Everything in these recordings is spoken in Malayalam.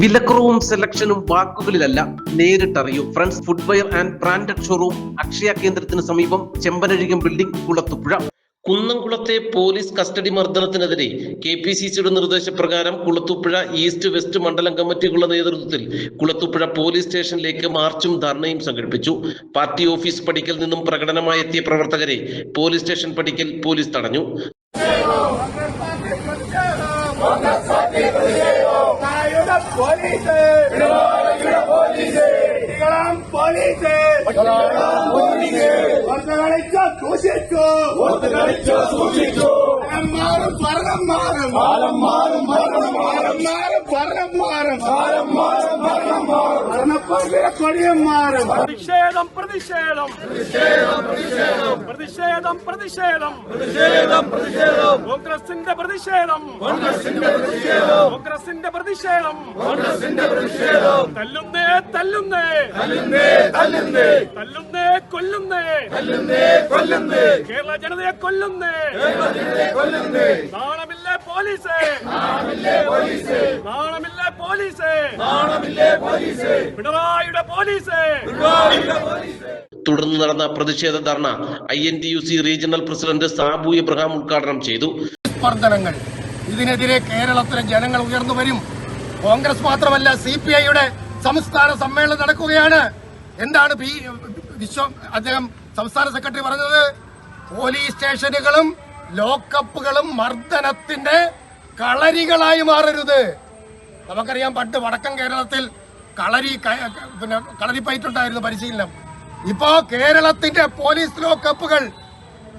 വിലക്കുറവും സെലക്ഷനും വാക്കുകളിലല്ല നേരിട്ടറിയൂ. Friends footwear and branded showroom Akshaya കേന്ദ്രത്തിന് സമീപം ചെമ്പനഴികം ബിൽഡിംഗ് കുളത്തുപുഴ. കുന്നംകുളത്തെ പോലീസ് കസ്റ്റഡി മർദ്ദനത്തിനെതിരെ കെ പി സി സിയുടെ നിർദ്ദേശപ്രകാരം കുളത്തുപുഴ ഈസ്റ്റ് വെസ്റ്റ് മണ്ഡലം കമ്മിറ്റികളുടെ നേതൃത്വത്തിൽ കുളത്തുപുഴ പോലീസ് സ്റ്റേഷനിലേക്ക് മാർച്ചും ധർണയും സംഘടിപ്പിച്ചു. പാർട്ടി ഓഫീസ് പടിക്കൽ നിന്നും പ്രകടനമായി എത്തിയ പ്രവർത്തകരെ പോലീസ് സ്റ്റേഷൻ പടിക്കൽ പോലീസ് തടഞ്ഞു. போலீஸே போலீஸேலாம் போலீஸே ஒருத்தகளைச்சோ சூஷிச்சோ! ஒருத்தகளைச்சோ சூஷிச்சோ! மாறும் பரணம் மாறும். மாறும் மாறும் மாறும். மாறும் பரணம் மாறும். மாறும் മാറും ഭരണപ്പുറത്തിലെ പ്രതിഷേധം പ്രതിഷേധം. പ്രതിഷേധം പ്രതിഷേധം. പ്രതിഷേധം പ്രതിഷേധം പ്രതിഷേധം കോൺഗ്രസിന്റെ പ്രതിഷേധം. കോൺഗ്രസിന്റെ പ്രതിഷേധം. തല്ലുന്നേ തല്ലുന്നേ. തല്ലുന്നേ തല്ലുന്നേ തല്ലുന്നേ കൊല്ലുന്നേ തല്ലുന്നേ കൊല്ലുന്നേ. കേരള ജനതയെ കൊല്ലുന്നേ. നാണമില്ലേ പോലീസേ? നാണമില്ലേ പോലീസേ? പിണറായിയുടെ പോലീസേ. തുടർന്ന് നടന്ന പ്രതിഷേധ ധർണ I N T U C regional president Sabu Ibrahim ഉദ്ഘാടനം ചെയ്തു. സ്പർദ്ധനങ്ങൾ ഇതിനെതിരെ കേരളത്തിലെ ജനങ്ങൾ ഉയർന്നു വരും. കോൺഗ്രസ് മാത്രമല്ല സി പി ഐയുടെ സംസ്ഥാന സമ്മേളനം നടക്കുകയാണ്. എന്താണ് വിശ്വ അദ്ദേഹം സംസ്ഥാന സെക്രട്ടറി പറഞ്ഞത്? പോലീസ് സ്റ്റേഷനുകളും ലോക്കപ്പുകളും മർദ്ദനത്തിന്റെ കളരികളായി മാറരുത്. നമുക്കറിയാം പണ്ട് വടക്കൻ കേരളത്തിൽ കളരി പിന്നെ കളരിപ്പയറ്റുണ്ടായിരുന്നു പരിശീലനം. ഇപ്പോ കേരളത്തിന്റെ പോലീസ് ലോക്കപ്പുകൾ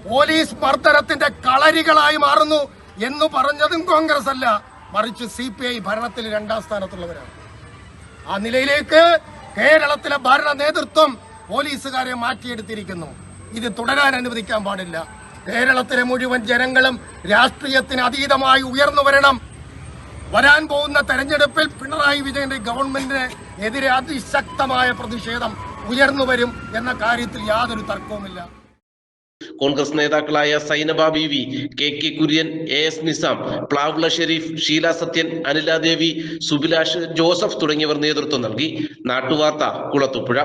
പോലീസ് മർദ്ദനത്തിന്റെ കളരികളായി മാറുന്നു എന്ന് പറഞ്ഞതും കോൺഗ്രസ് അല്ല. മറിച്ച് സി പി ഐ ഭരണത്തിൽ രണ്ടാം സ്ഥാനത്തുള്ളവരാണ്. ആ നിലയിലേക്ക് കേരളത്തിലെ ഭരണ നേതൃത്വം പോലീസുകാരെ മാറ്റിയെടുത്തിരിക്കുന്നു. ഇത് തുടരാൻ അനുവദിക്കാൻ പാടില്ല. കേരളത്തിലെ മുഴുവൻ ജനങ്ങളും രാഷ്ട്രീയത്തിന് അതീതമായി ഉയർന്നു വരണം വരാൻ പോകുന്ന തെരഞ്ഞെടുപ്പിൽ പിണറായി വിജയന്റെ ഗവൺമെന്റിന് എതിരെ അതിശക്തമായ പ്രതിഷേധം ഉയർന്നു വരും എന്ന കാര്യത്തിൽ യാതൊരു തർക്കവുമില്ല. കോൺഗ്രസ് നേതാക്കളായ Sainaba B V K K Kurian A S Nisam പ്ലാവ്ല Sherif Sheela Sathyan Aniladevi Subilash Joseph തുടങ്ങിയവർ നേതൃത്വം നൽകി. നാട്ടുവാർത്ത കുളത്തുപുഴ.